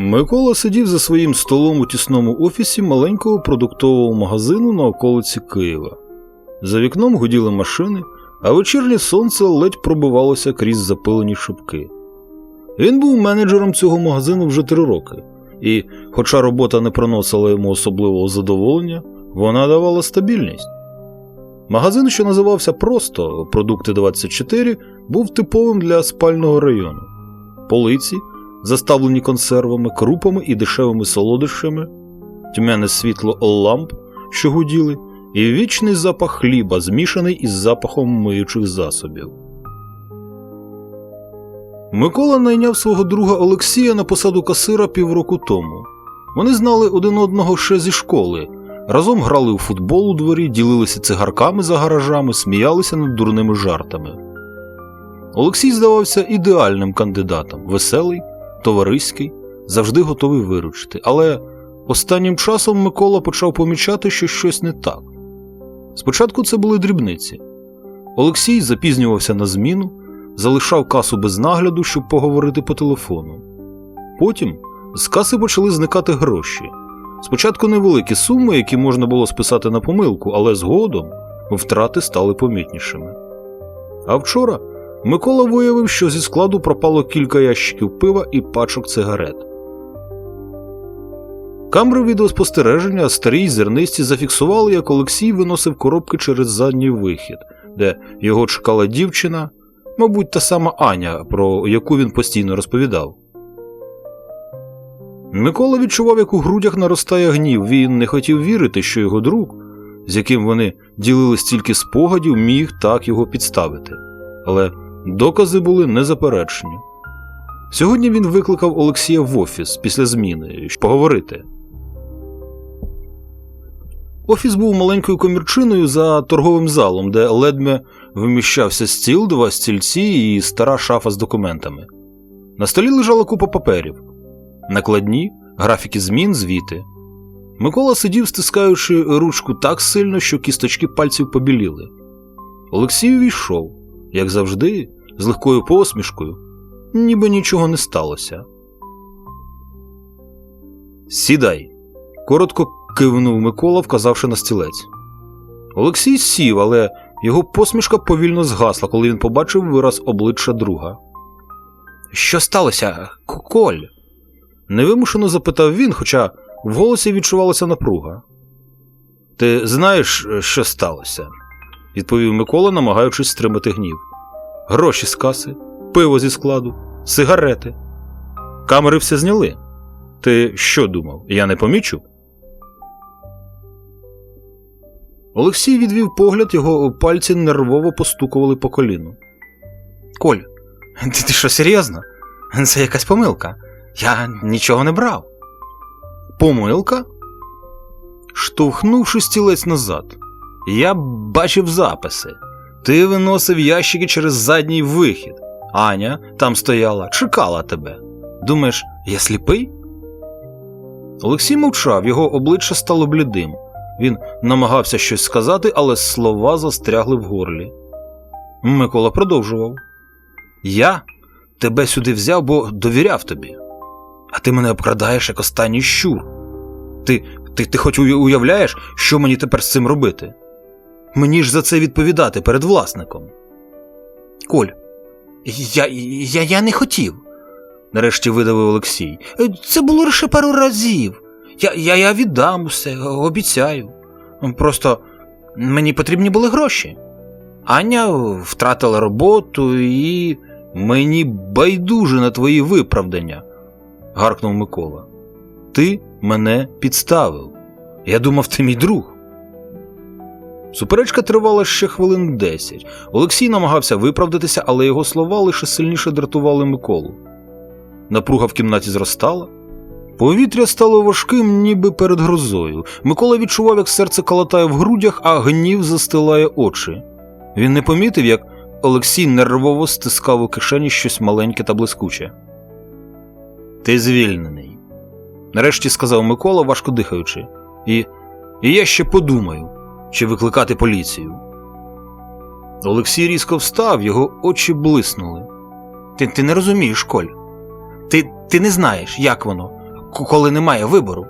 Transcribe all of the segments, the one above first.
Микола сидів за своїм столом у тісному офісі маленького продуктового магазину на околиці Києва. За вікном гуділи машини, а вечірнє сонце ледь пробивалося крізь запилені шибки. Він був менеджером цього магазину вже три роки, і, хоча робота не приносила йому особливого задоволення, вона давала стабільність. Магазин, що називався просто Продукти 24, був типовим для спального району. Полиці, заставлені консервами, крупами і дешевими солодощами, тьмяне світло ламп, що гуділи, і вічний запах хліба, змішаний із запахом миючих засобів. Микола найняв свого друга Олексія на посаду касира півроку тому. Вони знали один одного ще зі школи, разом грали у футбол у дворі, ділилися цигарками за гаражами, сміялися над дурними жартами. Олексій здавався ідеальним кандидатом, веселий, товариський, завжди готовий виручити. Але останнім часом Микола почав помічати, що щось не так. Спочатку це були дрібниці. Олексій запізнювався на зміну, залишав касу без нагляду, щоб поговорити по телефону. Потім з каси почали зникати гроші. Спочатку невеликі суми, які можна було списати на помилку, але згодом втрати стали помітнішими. А вчора Микола виявив, що зі складу пропало кілька ящиків пива і пачок цигарет. Камери відеоспостереження старі зернисті зафіксували, як Олексій виносив коробки через задній вихід, де його чекала дівчина, мабуть, та сама Аня, про яку він постійно розповідав. Микола відчував, як у грудях наростає гнів. Він не хотів вірити, що його друг, з яким вони ділили стільки спогадів, міг так його підставити. Але докази були незаперечні. Сьогодні він викликав Олексія в офіс після зміни, щоб поговорити. Офіс був маленькою комірчиною за торговим залом, де ледме вміщався стіл, два стільці і стара шафа з документами. На столі лежала купа паперів, накладні, графіки змін, звіти. Микола сидів, стискаючи ручку так сильно, що кісточки пальців побіліли. Олексій увійшов, як завжди, з легкою посмішкою, ніби нічого не сталося. Сідай. коротко кивнув Микола, вказавши на стілець. Олексій сів, але його посмішка повільно згасла, коли він побачив вираз обличчя друга. Що сталося, Коль? невимушено запитав він, хоча в голосі відчувалася напруга. Ти знаєш, що сталося? відповів Микола, намагаючись стримати гнів. Гроші з каси, пиво зі складу, сигарети. Камери все зняли. Ти що думав? Я не помічу? Олексій відвів погляд, його пальці нервово постукували по коліну. Коль, ти, ти що серйозно? Це якась помилка. Я нічого не брав. Помилка? Штовхнувши стілець назад. Я бачив записи. Ти виносив ящики через задній вихід. Аня там стояла, чекала тебе. Думаєш, я сліпий? Олексій мовчав, його обличчя стало блідим. Він намагався щось сказати, але слова застрягли в горлі. Микола продовжував. Я тебе сюди взяв, бо довіряв тобі. А ти мене обкрадаєш як останній щур. Ти, ти, ти хоч уявляєш, що мені тепер з цим робити? Мені ж за це відповідати перед власником. Коль, я, я, я не хотів, нарешті видавив Олексій. «Е, Це було лише пару разів. Я, я, я віддам усе, обіцяю. Просто мені потрібні були гроші. Аня втратила роботу і мені байдуже на твої виправдання, гаркнув Микола. Ти мене підставив. Я думав, ти мій друг. Суперечка тривала ще хвилин десять. Олексій намагався виправдатися, але його слова лише сильніше дратували Миколу. Напруга в кімнаті зростала. Повітря стало важким, ніби перед грозою. Микола відчував, як серце калатає в грудях, а гнів застилає очі. Він не помітив, як Олексій нервово стискав у кишені щось маленьке та блискуче. Ти звільнений, нарешті сказав Микола, важко дихаючи. І, і я ще подумаю, чи викликати поліцію. Олексій різко встав, його очі блиснули. Ти, ти не розумієш, Коль. Ти, ти не знаєш, як воно коли немає вибору.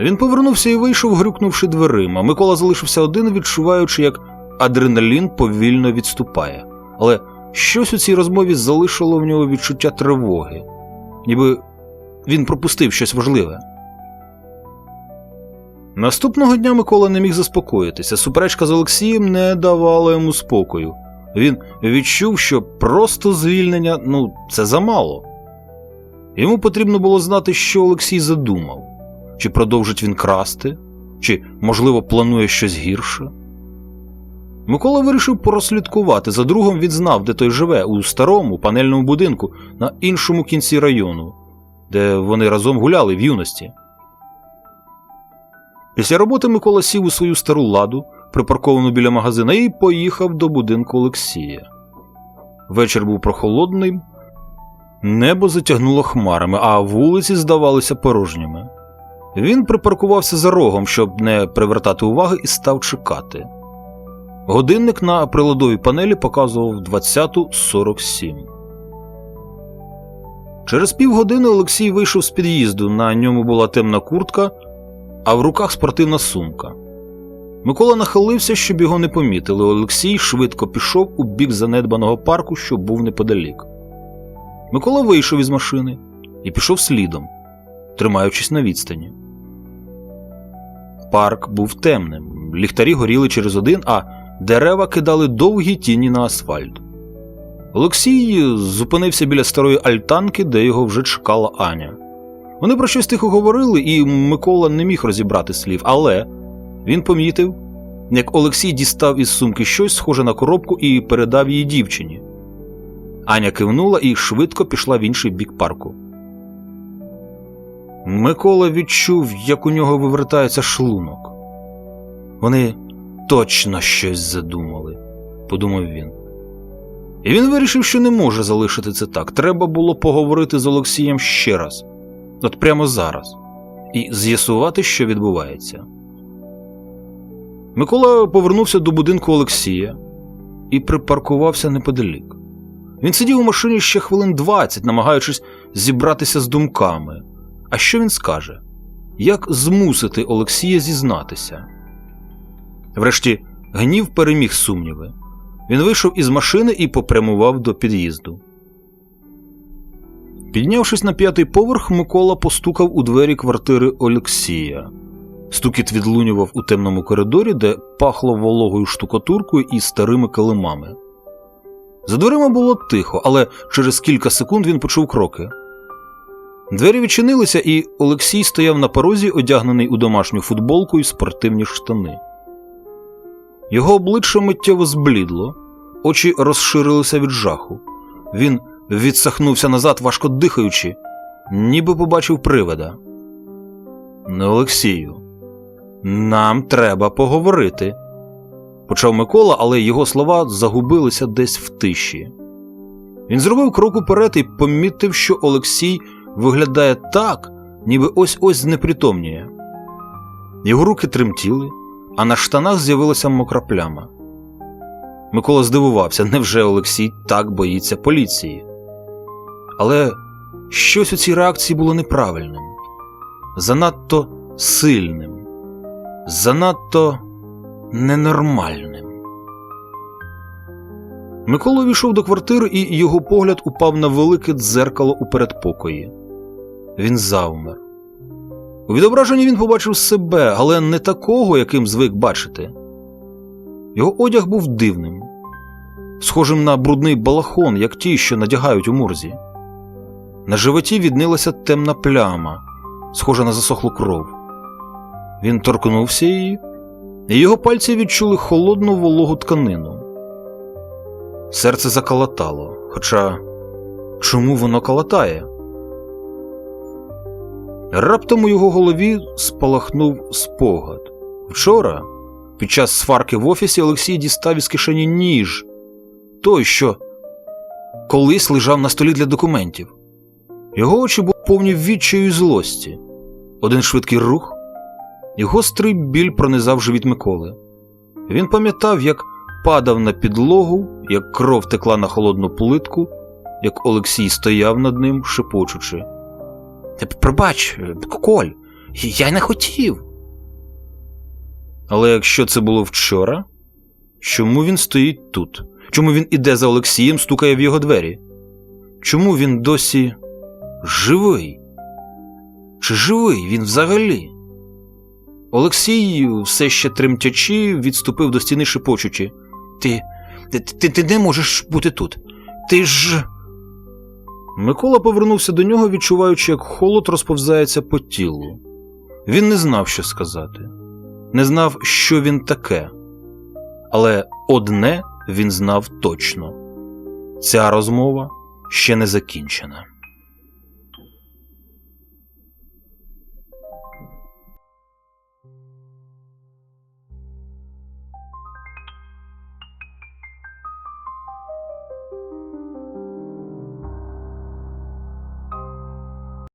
Він повернувся і вийшов, грюкнувши дверима. Микола залишився один, відчуваючи, як адреналін повільно відступає. Але щось у цій розмові залишило в нього відчуття тривоги, ніби він пропустив щось важливе. Наступного дня Микола не міг заспокоїтися. Суперечка з Олексієм не давала йому спокою. Він відчув, що просто звільнення ну, це замало. Йому потрібно було знати, що Олексій задумав, чи продовжить він красти, чи, можливо, планує щось гірше. Микола вирішив порослідкувати. За другом він знав, де той живе, у старому панельному будинку на іншому кінці району, де вони разом гуляли в юності. Після роботи Микола сів у свою стару ладу, припарковану біля магазина, і поїхав до будинку Олексія. Вечір був прохолодним, небо затягнуло хмарами, а вулиці здавалися порожніми. Він припаркувався за рогом, щоб не привертати уваги, і став чекати. Годинник на приладовій панелі показував 20.47. Через півгодини Олексій вийшов з під'їзду. На ньому була темна куртка, а в руках спортивна сумка. Микола нахилився, щоб його не помітили. Олексій швидко пішов у бік занедбаного парку, що був неподалік. Микола вийшов із машини і пішов слідом, тримаючись на відстані. Парк був темним, ліхтарі горіли через один, а дерева кидали довгі тіні на асфальт. Олексій зупинився біля старої альтанки, де його вже чекала Аня. Вони про щось тихо говорили, і Микола не міг розібрати слів, але він помітив, як Олексій дістав із сумки щось схоже на коробку і передав її дівчині. Аня кивнула і швидко пішла в інший бік парку. Микола відчув, як у нього вивертається шлунок. Вони точно щось задумали, подумав він. І він вирішив, що не може залишити це так. Треба було поговорити з Олексієм ще раз, от прямо зараз, і з'ясувати, що відбувається. Микола повернувся до будинку Олексія і припаркувався неподалік. Він сидів у машині ще хвилин 20, намагаючись зібратися з думками. А що він скаже? Як змусити Олексія зізнатися? Врешті гнів переміг сумніви. Він вийшов із машини і попрямував до під'їзду. Піднявшись на п'ятий поверх, Микола постукав у двері квартири Олексія. Стукіт відлунював у темному коридорі, де пахло вологою штукатуркою і старими килимами. За дверима було тихо, але через кілька секунд він почув кроки. Двері відчинилися, і Олексій стояв на порозі, одягнений у домашню футболку і спортивні штани. Його обличчя миттєво зблідло, очі розширилися від жаху. Він відсахнувся назад, важко дихаючи, ніби побачив привида. Не Олексію, нам треба поговорити. Почав Микола, але його слова загубилися десь в тиші. Він зробив крок уперед і помітив, що Олексій виглядає так, ніби ось ось знепритомніє. Його руки тремтіли, а на штанах з'явилася мокра пляма. Микола здивувався, невже Олексій так боїться поліції? Але щось у цій реакції було неправильним, занадто сильним, занадто ненормальним. Микола увійшов до квартири, і його погляд упав на велике дзеркало у передпокої. Він завмер. У відображенні він побачив себе, але не такого, яким звик бачити. Його одяг був дивним, схожим на брудний балахон, як ті, що надягають у мурзі. На животі віднилася темна пляма, схожа на засохлу кров. Він торкнувся її, і його пальці відчули холодну вологу тканину. Серце заколотало, хоча чому воно калатає? Раптом у його голові спалахнув спогад. Вчора, під час сварки в офісі, Олексій дістав із кишені ніж, той, що колись лежав на столі для документів. Його очі були повні відчаю і злості. Один швидкий рух, і гострий біль пронизав живіт Миколи. Він пам'ятав, як падав на підлогу, як кров текла на холодну плитку, як Олексій стояв над ним, шепочучи. Пробач, Коль, я не хотів. Але якщо це було вчора, чому він стоїть тут? Чому він іде за Олексієм, стукає в його двері? Чому він досі живий? Чи живий він взагалі? Олексій, все ще тремтячи, відступив до стіни шепочучи. Ти, ти, ти, не можеш бути тут. Ти ж. Микола повернувся до нього, відчуваючи, як холод розповзається по тілу. Він не знав, що сказати, не знав, що він таке. Але одне він знав точно: ця розмова ще не закінчена.